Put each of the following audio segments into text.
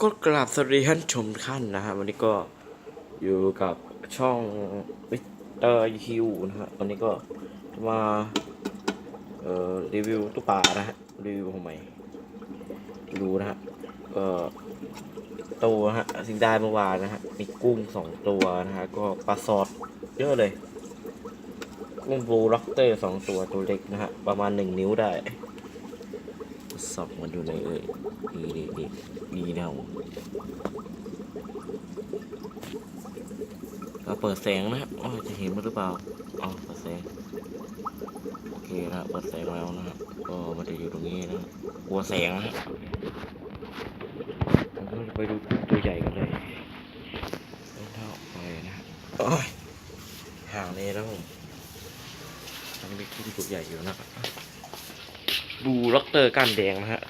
ก็กราบสวัสดีท่านชมท่านนะฮะวันนี้ก็อยู่กับช่องวิเตอร์ฮิวนะฮะวันนี้ก็มาเอ่อรีวิวตุ๊กป่านะฮะรีวิวของใหม่ดูนะฮะก็ตัวฮะสิ่งได้เมื่อวานนะฮะมีกุ้งสองตัวนะฮะก็ปลาสอดเยอะเลยกุ้งบลูล็อกเตอร์สองตัวตัวเล็กนะฮะประมาณหนึ่งนิ้วได้ สอบมันอยู่ในเอ่ยนี่นี่นี่นี่นะผมเราเปิดแสงนะฮะอ๋อจะเห็นมันหรือเปล่าอ๋อเปิดแสงโอเคนะเปิดแสงแล้วนะฮะก็มันจะอยู่ตรงนี้นะกลัวแสงนะฮะเราจะไปดูตัวใหญ่กันเลยเท่าไปนะฮะโอ้ยห่างนี้แล้วผมอันมีกุ้งตัวใหญ่อยู่นะครับ ดูล็อกเตอร์ก้านแดงนะฮะ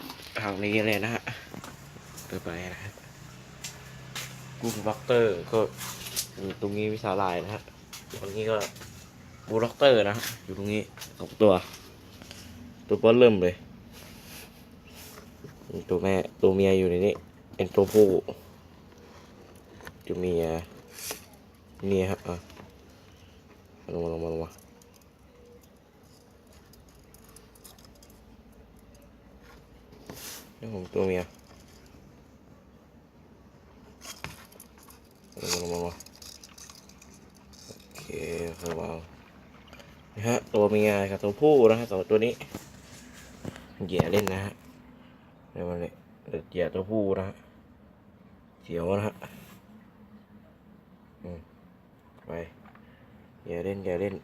หางนี้เลยนะฮะเดินไปนะฮะกุ้งล็อกเตอร์ก็อยู่ตรงนี้วิสาลายนะฮะตรงนี้ก็บูล็อกเตอร์นะฮะอยู่ตรงนี้สองตัว ตัวเปิ้ลเริ่มเลย ตัวแม่ตัวเมียอยู่ในนี้เป็นตัวผู้ตัวเมียนี่ครับอะลงมาลงมาลงมา นี่ผมตัวเมียลงมาลงมาโอเคเข้ามานี่ฮะตัวเมียกับตัวผู้นะฮะสองตัวนี้เหย่เล่นนะฮะในวันเดี๋ยวเหยียดตัวผู้นะฮะเขียวนะฮะอืมไปอย่าเล่นอย่าเล่น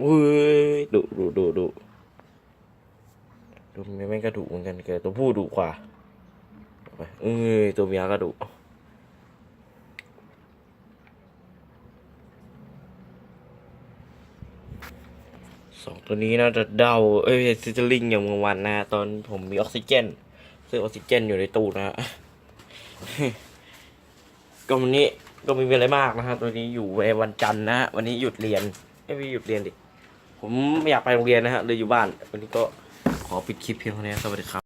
อุ้ยดุดุดุดุ ดูไม่แม่งก็ดุเหมือนกันแต่ตัวผู้ดุกว่าไปเอ้ยตัวเมียก็ดุสองตัวนี้น่าจะเดาเอ้ยซิจลิงอย่างเมื่อวันนะตอนผมมีออกซิเจนซึ่งออกซิเจนอยู่ในตู้นะฮะก็วันนี้ก็ไม่มีอะไรมากนะฮะตัวนี้อยู่ในวันจันทร์นะฮะวันนี้หยุดเรียนไม่มีหยุดเรียนดิผมไม่อยากไปโรงเรียนนะฮะเลยอยู่บ้านวันนี้ก็ ขอปิดคลิปเพียงเท่านี้สวัสดีครับ